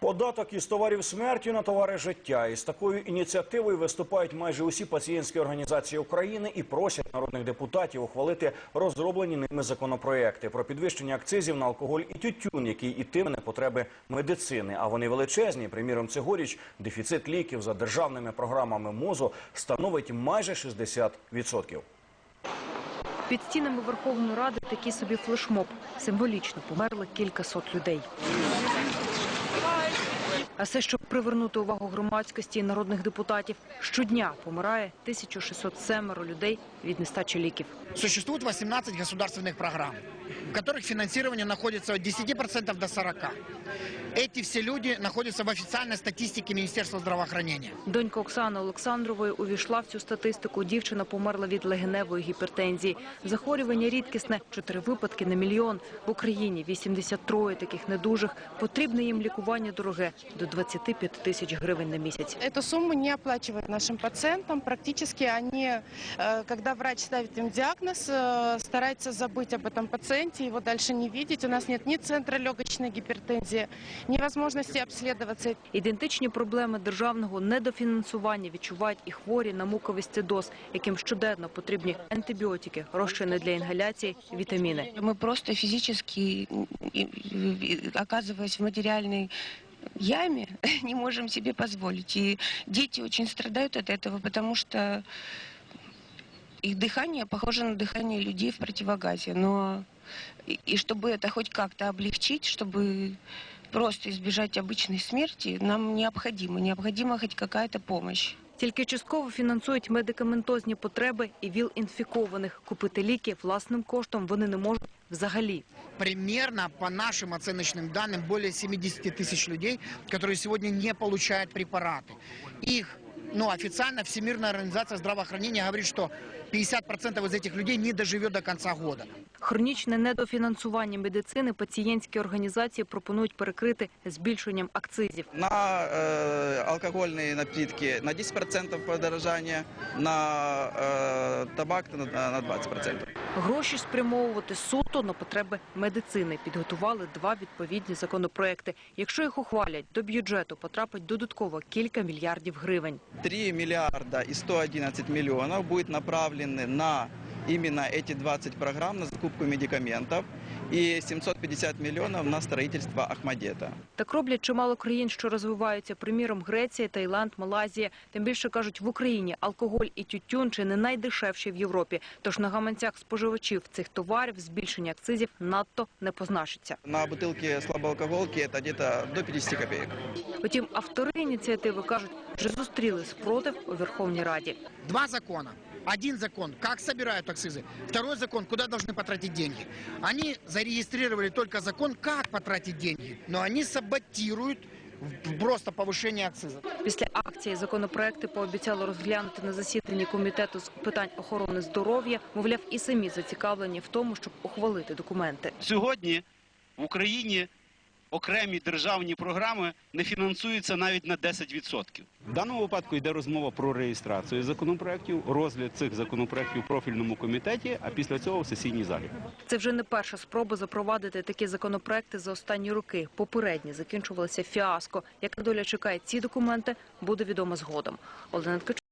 Податок із товарів смерті на товари життя. Із такою ініціативою виступають майже усі пацієнтські організації України і просять народних депутатів ухвалити розроблені ними законопроекти про підвищення акцизів на алкоголь і тютюн, який ітиме на потреби медицини. А вони величезні. Приміром, цьогоріч дефіцит ліків за державними програмами МОЗу становить майже 60%. Під стінами Верховної Ради такий собі флешмоб. Символічно померли кількасот людей. А все, щоб привернути увагу громадськості і народних депутатів, щодня помирає 1607 людей від нестачі ліків. Существует 18 государственных программ, в которых финансирование находится от 10% до 40%. Эти все люди находятся в официальной статистике Министерства здравоохранения. Донька Оксани Олександрової увійшла в цю статистику. Дівчина померла від легеневої гіпертензії. Захворювання рідкісне – чотири випадки на мільйон. В Україні 83 таких недужих. Потрібне їм лікування дороге – до 25 тисяч гривень на місяць. Эту сумму не оплачивают нашим пациентам. Практически они, э, когда врач ставит им диагноз, э, стараются забыть об этом пациенте, его дальше не видеть. У нас нет ни центра легочной гипертензии, ни возможности обследоваться. Ідентичні проблеми державного недофінансування відчувають і хворі на муковисцидоз, яким щоденно потрібні антибіотики, розчини для інгаляції, вітаміни. Мы просто физически, и- и- оказываясь в материальной яме, не можем себе позволить. И дети очень страдают от этого, потому что их дыхание похоже на дыхание людей в противогазе. Но и, и чтобы это хоть как-то облегчить, чтобы просто избежать обычной смерти, нам необходимо, необходима хоть какая-то помощь. Тільки частково фінансують медикаментозні потреби і ВІЛ інфікованих. Купити ліки власним коштом вони не можуть взагалі. Примерно, по нашим оценочным данным, более 70 тысяч людей, которые сегодня не получают препараты. Их, ну, официально Всемирная организация здравоохранения говорит, что 50% из этих людей не доживет до конца года. Хронічне недофінансування медицини пацієнтські організації пропонують перекрити збільшенням акцизів. на э, алкогольные напитки на 10% подорожание, на э, табак на, на 20%. Гроші спрямовувати суто на потреби медицини. Підготували два відповідні законопроекти. Якщо їх ухвалять, до бюджету потрапить додатково кілька мільярдів гривень. 3 миллиарда и 111 миллионов будет направлены на именно эти 20 программ на закупку медикаментов и 750 миллионов на строительство Ахмадета. Так роблять чимало країн, що розвиваються. Приміром, Греція, Таїланд, Малайзія. Тим більше кажуть, в Україні алкоголь і тютюн чи не найдешевші в Європі. Тож на гаманцях споживачів цих товарів збільшення акцизів надто не позначиться. На бутылке слабоалкоголки это где-то до 50 копеек. Втім, автори ініціативи кажуть, вже зустріли спротив у Верховній Раді. Два закона. Один закон, как собирают акцизы. Второй закон, куда должны потратить деньги. Они зарегистрировали только закон, как потратить деньги. Но они саботируют в- просто повышение акцизов. Після акції законопроекти пообіцяли розглянути на засіданні комітету з питань охорони здоров'я. Мовляв, і самі зацікавлені в тому, щоб ухвалити документи. Сьогодні в Україні окремі державні програми не фінансуються навіть на 10%. В даному випадку йде розмова про реєстрацію законопроєктів, розгляд цих законопроєктів в профільному комітеті, а після цього в сесійній залі. Це вже не перша спроба запровадити такі законопроекти за останні роки. Попередні закінчувалися фіаско. Яка доля чекає ці документи, буде відомо згодом. Олена Ткачук,